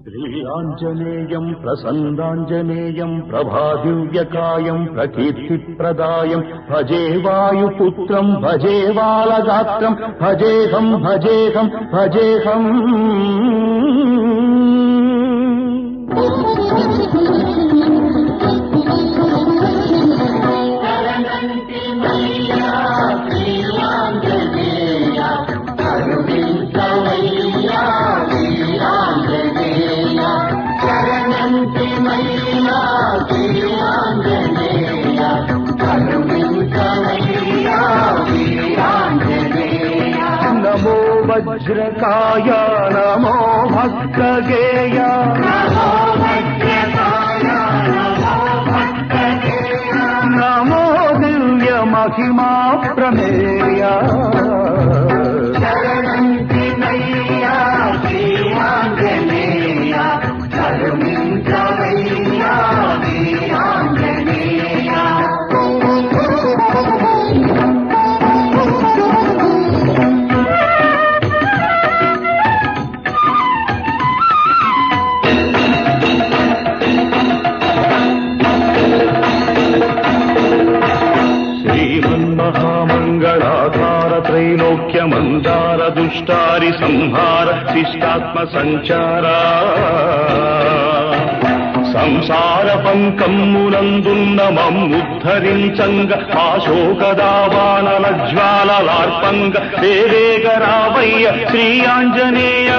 శ్రీరాంజనేయం ప్రసన్నాంజనేయం ప్రభాదివ్యకాయం ప్రకీర్తిప్రదాయం భజే వాయుపుత్రం భజే బాలగాత్రం భజేహం భజేహం భజేహం నమో వజ్రకాయ నమో భక్తగేయ నమో దివ్య మహిమా ప్రమేయ. మంగళాధార త్రైలోక్య మందార దుష్టారి సంహార శిష్టాత్మ సంచార. సంసార పంకమ్మునందున్న మమ్ముద్ధరించంగ ఆశోకదావానల జ్వాలలార్పంగ దేవేగరావయ్య శ్రీ ఆంజనేయ.